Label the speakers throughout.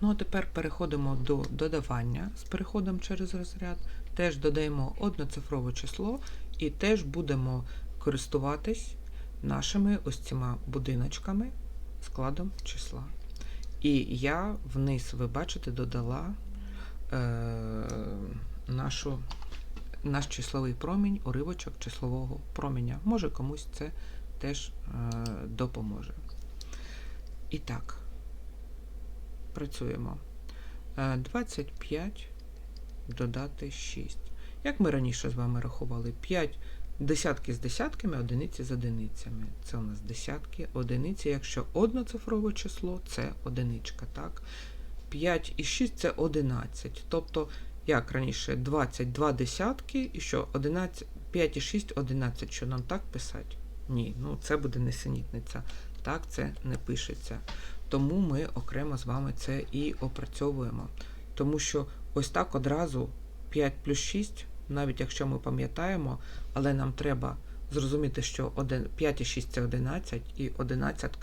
Speaker 1: ну а тепер переходимо до додавання з переходом через розряд. Теж додаємо одноцифрове число і теж будемо користуватись нашими ось цими будиночками складом числа. І я вниз, ви бачите, додала е, нашу, наш числовий промінь, уривочок числового проміння. Може комусь це теж е, допоможе. І так, працюємо. Е, 25 додати 6. Як ми раніше з вами рахували? 5 десятки з десятками, одиниці з одиницями. Це у нас десятки, одиниці. Якщо одноцифрове число, це одиничка. так? 5 і 6 це 11. Тобто, як раніше, 22 десятки і що 11, 5 і 6 11. Що нам так писати? Ні, ну це буде несенітниця. Так, це не пишеться. Тому ми окремо з вами це і опрацьовуємо. Тому що ось так одразу 5 плюс 6, навіть якщо ми пам'ятаємо, але нам треба зрозуміти, що 5 і 6 це 11, і 11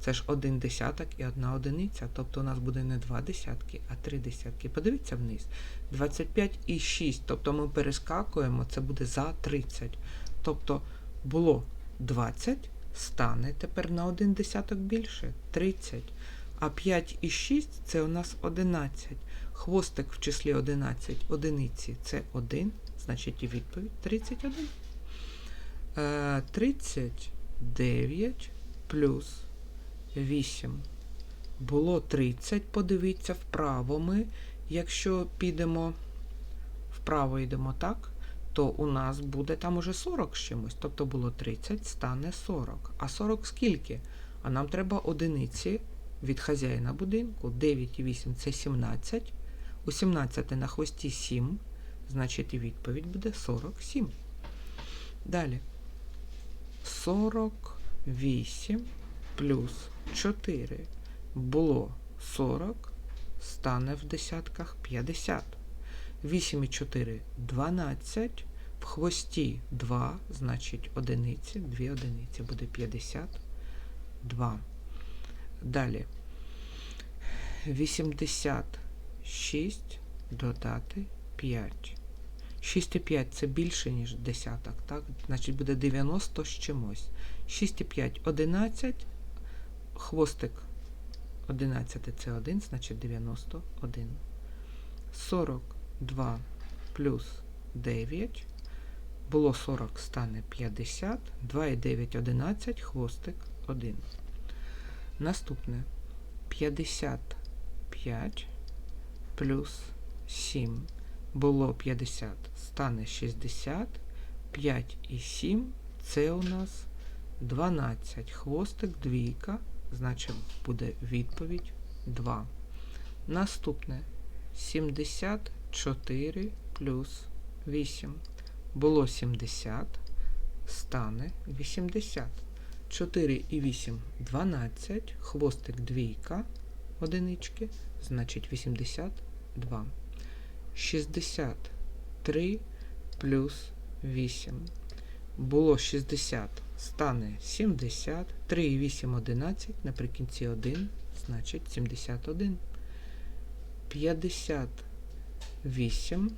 Speaker 1: це ж один десяток і одна одиниця. Тобто у нас буде не два десятки, а три десятки. Подивіться вниз. 25 і 6. Тобто ми перескакуємо, це буде за 30. Тобто було 20, стане тепер на один десяток більше 30. А 5 і 6 це у нас 11. Хвостик в числі 11 одиниці це 1, значить і відповідь 31. Е, 39 плюс 8. Було 30, подивіться, вправо ми. Якщо підемо вправо йдемо так, то у нас буде там уже 40 з чимось. Тобто було 30, стане 40. А 40 скільки? А нам треба одиниці від хазяїна будинку. 9 і 8 це 17. У 17 на хвості 7, значить і відповідь буде 47. Далі. 48 плюс 4 було 40, стане в десятках 50. 8 і 4 12. В хвості 2, значить одиниці, 2 одиниці буде 52. Далі. 86 додати 5. 6 і 5 це більше, ніж десяток, так? Значить буде 90 з чимось. 6 і 5 11. Хвостик 11 це 1, значить 91. 42 плюс 9. Було 40, стане 50. 2 і 9 11, хвостик 1. Наступне 55 плюс 7. Було 50, стане 60. 5 і 7 це у нас 12. Хвостик двійка, значить буде відповідь 2. Наступне 74 плюс 8. Було 70, стане 80. 4 і 8 12, хвостик двійка, одинички, значить 82. 63 плюс 8. Було 60, стане 70. 3 і 8 11, наприкінці 1, значить 71. 58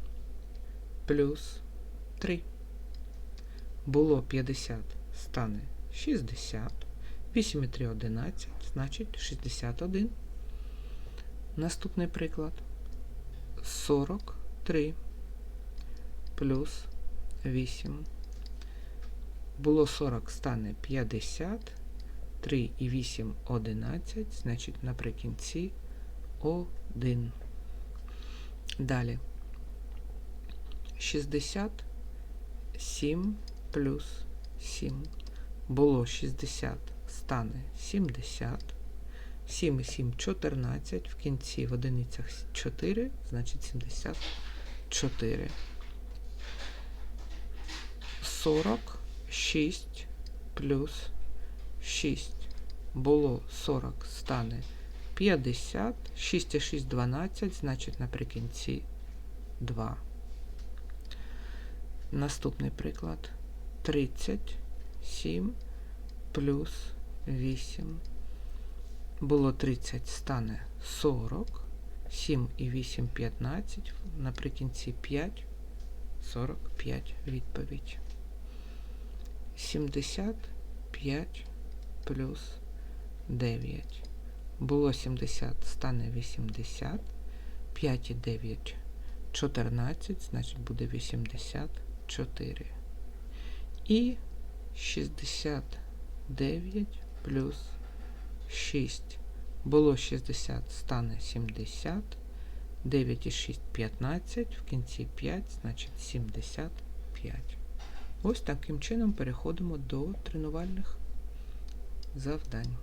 Speaker 1: плюс 3. Було 50, стане 60. 8 і 3 11, значить 61. Наступний приклад. 43 плюс 8. Було 40, стане 50. 3 і 8 11, значить наприкінці 1. Далі. 67 плюс 7. Було 60, стане 70. 7 і 7 14. В кінці в одиницях 4, значить 74. 46 плюс 6. Було 40, стане 50. 6 і 6 12, значить наприкінці 2. Наступний приклад. 37 плюс 8. Було 30, стане 40. 7 і 8 15. Наприкінці 5 45 відповідь. 75 плюс 9. Було 70, стане 80. 5 і 9 14, значить буде 84. І 69 плюс 6. Було 60, стане 70. 9 і 6 15, в кінці 5, значить 75. Ось таким чином переходимо до тренувальних завдань.